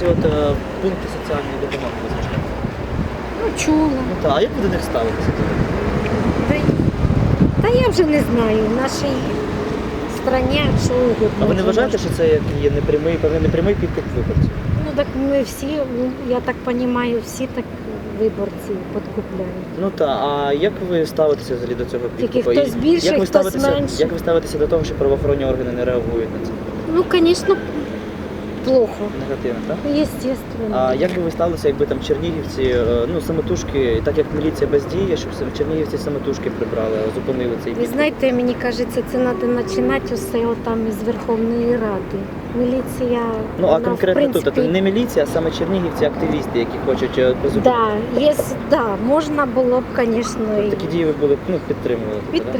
ці от е, пункти соціальної допомоги безкоштовно? Ну, чула. Ну так, а як ви до них ставитеся? Та, та я вже не знаю. В нашій страні що угодно. А ви не вважаєте, що це як є непрямий, певний непрямий підкуп виборців? Ну так ми всі, ну, я так розумію, всі так виборці підкупляють. Ну так, а як ви ставитеся взагалі до цього Тільки підкупу? хтось більше, як ви хтось ставитеся, менше. Як ви ставитеся до того, що правоохоронні органи не реагують на це? Ну, звісно, плохо. Негативно, так? Естественно. А як би ви ставилися, якби там чернігівці, е, ну самотужки, так як міліція бездіє, щоб чернігівці самотужки прибрали, зупинили цей Ви знаєте, мені кажеться, це треба починати усе отам із Верховної Ради. Міліція, Ну а вона, конкретно в тут принципі, це не міліція, а саме чернігівці, активісти, які хочуть е, призупинити. Да, є, да, можна було б, звісно, і Такі дії ви були б ну, підтримували. тобто,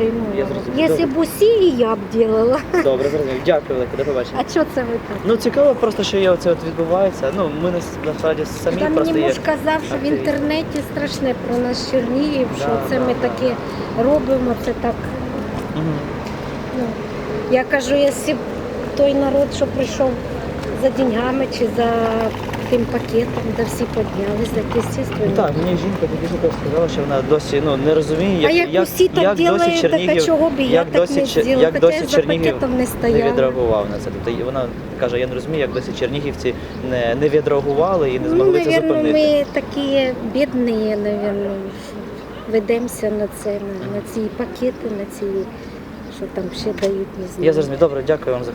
зрозумів. Якщо б усі, я б робила. Добре, зрозумів. Дякую, велике, до побачення. А що це ви так? Ну цікаво просто, що є оце от відбувається. Ну ми нас- насправді самі Там просто мені є. муж казав, що в інтернеті страшне про нас Чернігів, що Да, це да, ми да. таке робимо, це так. Мгм. Ну, я кажу, якщо б той народ, що прийшов за деньгами чи за тим пакетом, де всі піднялись, так естественно. так, мені жінка тоді ж сказала, що вона досі ну не розуміє, як, а як, усі так як досі роблять, так а Чернігів, чого б я як так досі не Чер- зробила, як хоча досі я за Чернігів пакетом не не стояла. відреагував на це. Тобто і вона каже, я не розумію, як досі чернігівці не, не відреагували і не Ну, змогли це наверное, зупинити. ми такі бідні, наверное, ведемося на це, на, на ці пакети, на ці, що там ще дають, не знаю. Я зрозумів. Добре, дякую вам за